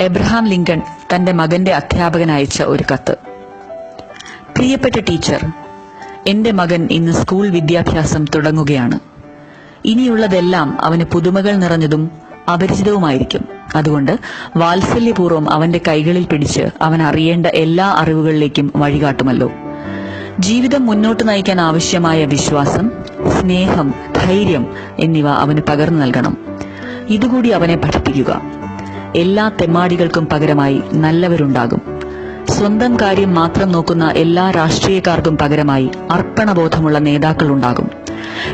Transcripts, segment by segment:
Abraham Lincoln തന്റെ മകന്റെ അധ്യാപകൻ അയച്ച ഒരു കത്ത്. പ്രിയപ്പെട്ട ടീച്ചർ എന്റെ മകൻ ഇന്ന് സ്കൂൾ വിദ്യാഭ്യാസം തുടങ്ങുകയാണ്. ഇനിയുള്ളതെല്ലാം അവന് പുതുമകൾ നിറഞ്ഞതും അപരിചിതവുമായിരിക്കും. അതുകൊണ്ട് വാത്സല്യപൂർവം അവന്റെ കൈകളിൽ പിടിച്ച് അവൻ അറിയേണ്ട എല്ലാ അറിവുകളിലേക്കും വഴികാട്ടുമല്ലോ. ജീവിതം മുന്നോട്ട് നയിക്കാൻ ആവശ്യമായ വിശ്വാസം സ്നേഹം ധൈര്യം എന്നിവ അവന് പകർന്നു നൽകണം. ഇതുകൂടി അവനെ പഠിപ്പിക്കുക. എല്ലാ തെമ്മാടികൾക്കും പകരമായി നല്ലവരുണ്ടാകും. സ്വന്തം കാര്യം മാത്രം നോക്കുന്ന എല്ലാ രാഷ്ട്രീയക്കാർക്കും പകരമായി അർപ്പണബോധമുള്ള നേതാക്കൾ ഉണ്ടാകും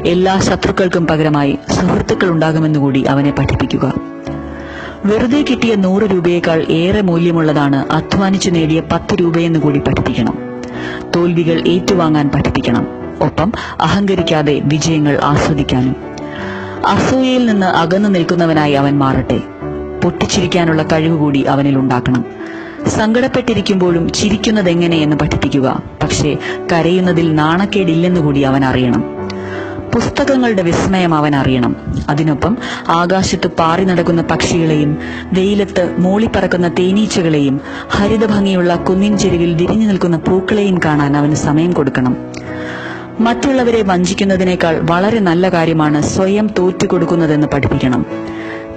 എല്ലാ ശത്രുക്കൾക്കും പകരമായി സുഹൃത്തുക്കൾ ഉണ്ടാകുമെന്നുകൂടി അവനെ പഠിപ്പിക്കുക. വെറുതെ കിട്ടിയ നൂറ് രൂപയേക്കാൾ ഏറെ മൂല്യമുള്ളതാണ് അധ്വാനിച്ചു നേടിയ പത്ത് രൂപയെന്ന് കൂടി പഠിപ്പിക്കണം. തോൽവികൾ ഏറ്റുവാങ്ങാൻ പഠിപ്പിക്കണം. ഒപ്പം അഹങ്കരിക്കാതെ വിജയങ്ങൾ ആസ്വദിക്കാനും. അസൂയയിൽ നിന്ന് അകന്നു നിൽക്കുന്നവനായി അവൻ മാറട്ടെ. പൊട്ടിച്ചിരിക്കാനുള്ള കഴിവ് കൂടി അവനിൽ ഉണ്ടാക്കണം. സങ്കടപ്പെട്ടിരിക്കുമ്പോഴും ചിരിക്കുന്നതെങ്ങനെയെന്ന് പഠിപ്പിക്കുക. പക്ഷേ കരയുന്നതിൽ നാണക്കേടില്ലെന്ന് കൂടി അവൻ അറിയണം. പുസ്തകങ്ങളുടെ വിസ്മയം അവൻ അറിയണം. അതിനൊപ്പം ആകാശത്ത് പാറി നടക്കുന്ന പക്ഷികളെയും വെയിലത്ത് മൂളിപ്പറക്കുന്ന തേനീച്ചകളെയും ഹരിതഭംഗിയുള്ള കുന്നിൻ ചെരുവിൽ വിരിഞ്ഞു നിൽക്കുന്ന പൂക്കളെയും കാണാൻ അവന് സമയം കൊടുക്കണം. മറ്റുള്ളവരെ വഞ്ചിക്കുന്നതിനേക്കാൾ വളരെ നല്ല കാര്യമാണ് സ്വയം തോറ്റുകൊടുക്കുന്നതെന്ന് പഠിപ്പിക്കണം.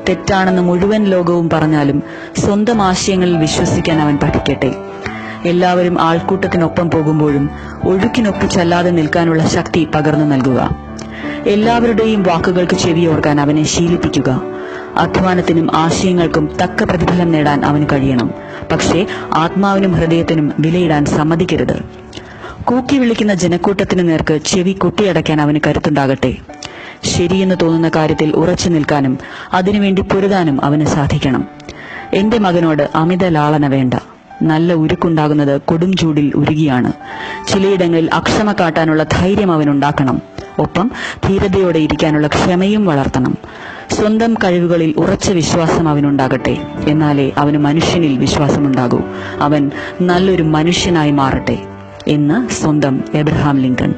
തെറ്റാണെന്ന് മുഴുവൻ ലോകവും പറഞ്ഞാലും സ്വന്തം ആശയങ്ങളിൽ വിശ്വസിക്കാൻ അവൻ പഠിക്കട്ടെ. എല്ലാവരും ആൾക്കൂട്ടത്തിനൊപ്പം പോകുമ്പോഴും ഒഴുക്കിനൊപ്പിച്ചല്ലാതെ നിൽക്കാനുള്ള ശക്തി പകർന്നു നൽകുക. എല്ലാവരുടെയും വാക്കുകൾക്ക് ചെവിയോർക്കാൻ അവനെ ശീലിപ്പിക്കുക. അധ്വാനത്തിനും ആശയങ്ങൾക്കും തക്ക പ്രതിഫലം നേടാൻ അവന് കഴിയണം. പക്ഷേ ആത്മാവിനും ഹൃദയത്തിനും വിലയിടാൻ സമ്മതിക്കരുത്. കൂക്കി വിളിക്കുന്ന ജനക്കൂട്ടത്തിന് നേർക്ക് ചെവി കൊട്ടിയടയ്ക്കാൻ അവന് കരുത്തുണ്ടാകട്ടെ. ശരിയെന്ന് തോന്നുന്ന കാര്യത്തിൽ ഉറച്ചു നിൽക്കാനും അതിനുവേണ്ടി പൊരുതാനും അവന് സാധിക്കണം. എന്റെ മകനോട് അമിത ലാളന വേണ്ട. നല്ല ഉരുക്കുണ്ടാകുന്നത് കൊടും ചൂടിൽ ഉരുകിയാണ്. ചിലയിടങ്ങളിൽ അക്ഷമ കാട്ടാനുള്ള ധൈര്യം അവനുണ്ടാക്കണം. ഒപ്പം ധീരതയോടെ ഇരിക്കാനുള്ള ക്ഷമയും വളർത്തണം. സ്വന്തം കഴിവുകളിൽ ഉറച്ച വിശ്വാസം അവനുണ്ടാകട്ടെ. എന്നാലേ അവന് മനുഷ്യനിൽ വിശ്വാസമുണ്ടാകൂ. അവൻ നല്ലൊരു മനുഷ്യനായി മാറട്ടെ. എന്ന് സ്വന്തം എബ്രഹാം ലിങ്കൺ.